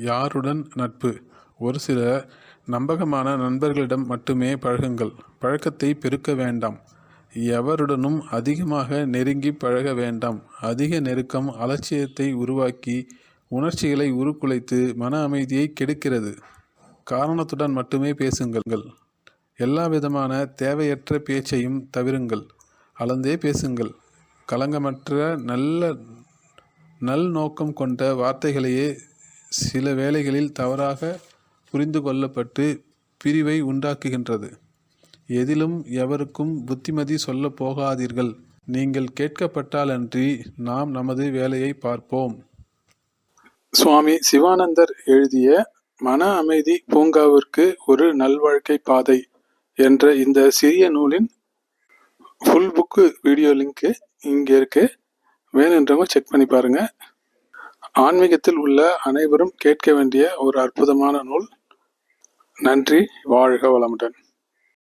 யாருடன் நட்பு? ஒரு சில நம்பகமான நண்பர்களிடம் மட்டுமே பழகுங்கள். பழக்கத்தை பெருக்க வேண்டாம். எவருடனும் அதிகமாக நெருங்கி பழக வேண்டாம். அதிக நெருக்கம் அலட்சியத்தை உருவாக்கி உணர்ச்சிகளை உருக்குலைத்து மன அமைதியை கெடுக்கிறது. காரணத்துடன் மட்டுமே பேசுங்கள். எல்லா விதமான தேவையற்ற பேச்சையும் தவிருங்கள். அளந்தே பேசுங்கள். களங்கமற்ற நல்ல நல் நோக்கம் கொண்ட வார்த்தைகளையே சில வேளைகளில் தவறாக புரிந்து கொள்ளப்பட்டு பிரிவை உண்டாக்குகின்றது. எதிலும் எவருக்கும் புத்திமதி சொல்ல போகாதீர்கள். நீங்கள் கேட்கப்பட்டாலன்றி நாம் நமது வேலையை பார்ப்போம். சுவாமி சிவானந்தர் எழுதிய மன அமைதி பூங்காவிற்கு ஒரு நல்வாழ்க்கை பாதை என்ற இந்த சிறிய நூலின் ஃபுல் புக்கு வீடியோ லிங்க்கு இங்கே இருக்கு. வேணுன்றவங்க செக் பண்ணி பாருங்கள் ஆன்மீகத்தில் உள்ள அனைவரும் கேட்க வேண்டிய ஒரு அற்புதமான நூல். நன்றி வாழ்க வளமுடன்.